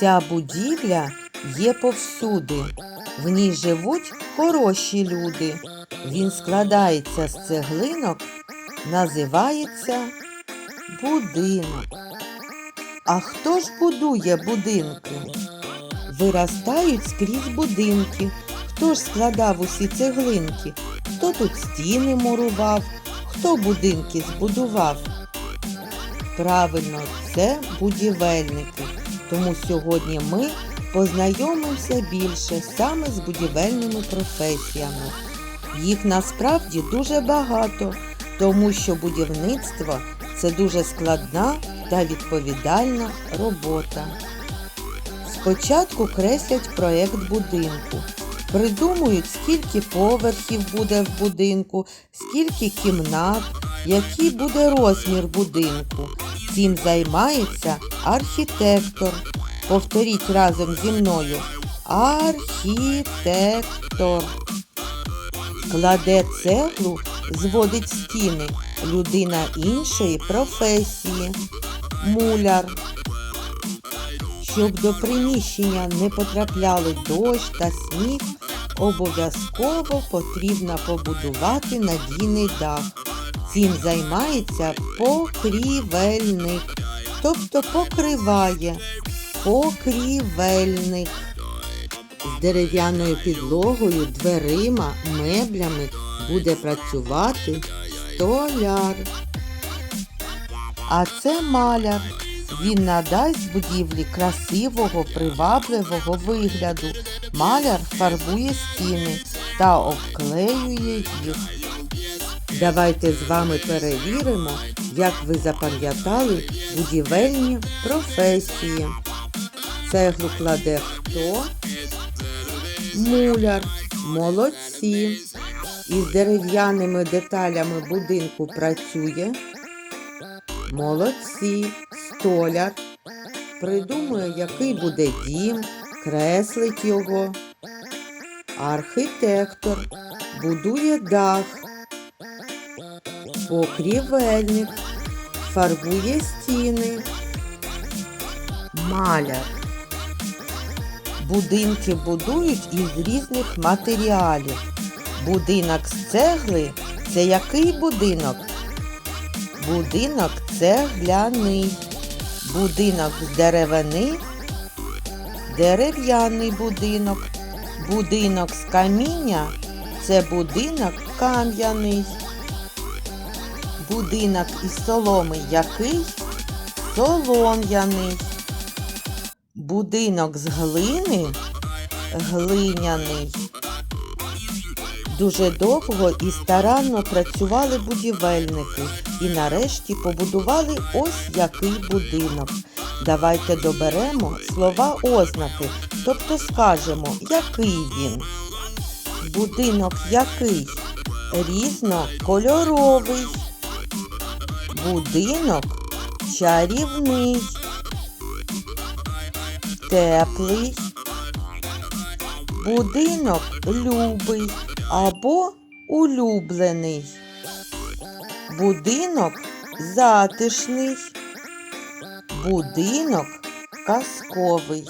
Ця будівля є повсюди. В ній живуть хороші люди. Він складається з цеглинок, називається будинок. А хто ж будує будинки? Виростають скрізь будинки. Хто ж складав усі цеглинки? Хто тут стіни мурував? Хто будинки збудував? Правильно, це будівельники. Тому сьогодні ми познайомимося більше саме з будівельними професіями. Їх насправді дуже багато, тому що будівництво це дуже складна та відповідальна робота. Спочатку креслять проєкт будинку, придумують, скільки поверхів буде в будинку, скільки кімнат, який буде розмір будинку. Цим займається архітектор. Повторіть разом зі мною. Архітектор. Кладе цеглу, зводить стіни. Людина іншої професії. Муляр. Щоб до приміщення не потрапляли дощ та сніг, обов'язково потрібно побудувати надійний дах. Цим займається покрівельник, тобто покриває покрівельник. З дерев'яною підлогою, дверима, меблями буде працювати столяр. А це маляр. Він надасть будівлі красивого, привабливого вигляду. Маляр фарбує стіни та обклеює їх. Давайте з вами перевіримо, як ви запам'ятали будівельні професії. Цеглу кладе хто? Муляр. Молодці. Із дерев'яними деталями будинку працює. Молодці. Столяр. Придумує, який буде дім, креслить його. Архітектор будує дах. Покрівельник фарбує стіни. Маляр. Будинки будують із різних матеріалів. Будинок з цегли це який будинок? Будинок цегляний. Будинок з деревини дерев'яний будинок. Будинок з каміння це будинок кам'яний. Будинок із соломи який? Солом'яний. Будинок з глини глиняний. Дуже довго і старанно працювали будівельники і нарешті побудували ось який будинок. Давайте доберемо слова ознаки, тобто скажемо, який він. Будинок який? Різнокольоровий. Будинок чарівний, теплий, будинок любий або улюблений, будинок затишний, будинок казковий.